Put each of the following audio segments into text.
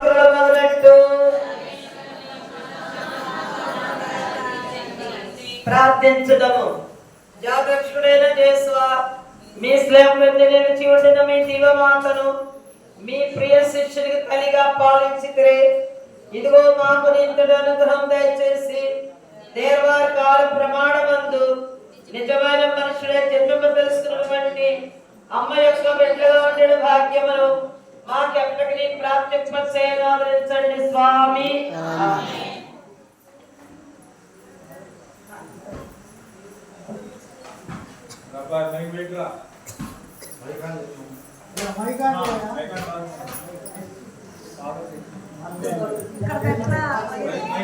ప్రార్థించడము ప్రార్థించదము. జాగక్షుడైన చేసువా మీ స్లేములు నేను చూడిన మీ దివమాతను మీ ప్రియ శిష్యుడికి కలిగా పాలించితిరే. ఇదిగో మాకు నింతుడు అనుగ్రహం దయచేసి దేవారి కాల ప్రమాణమందు నిజమైన మనుషుడే జన్మము తెలుసుకున్నటువంటి అమ్మ యొక్క బిడ్డగా ఉండడం భాగ్యమును మాకెప్పటికీ ప్రాప్తింపచేయను ఆదరించండి స్వామి అబ్బాయి మైక్ పెట్టరా మైక్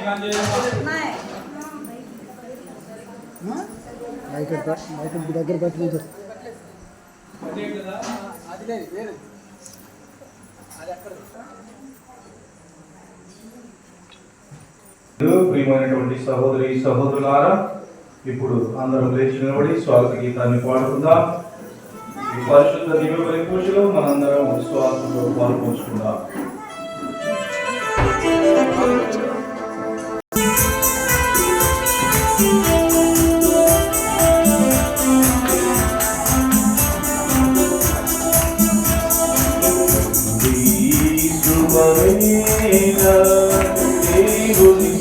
ఆన్ చేయమ్మా మైక్ మైక్ దగ్గర పెట్టుకుంటారు అదే కదా ప్రియమైనటువంటి సహోదరి సహోదరులారా ఇప్పుడు అందరం లేచి నిలబడి స్వాగత గీతాన్ని పాడుకుందాం. ఈ పరిశుద్ధ దివ్య పరిపూజలో మనందరం విశ్వాసంలో పాల్పంచుకుందాం Marina, Deus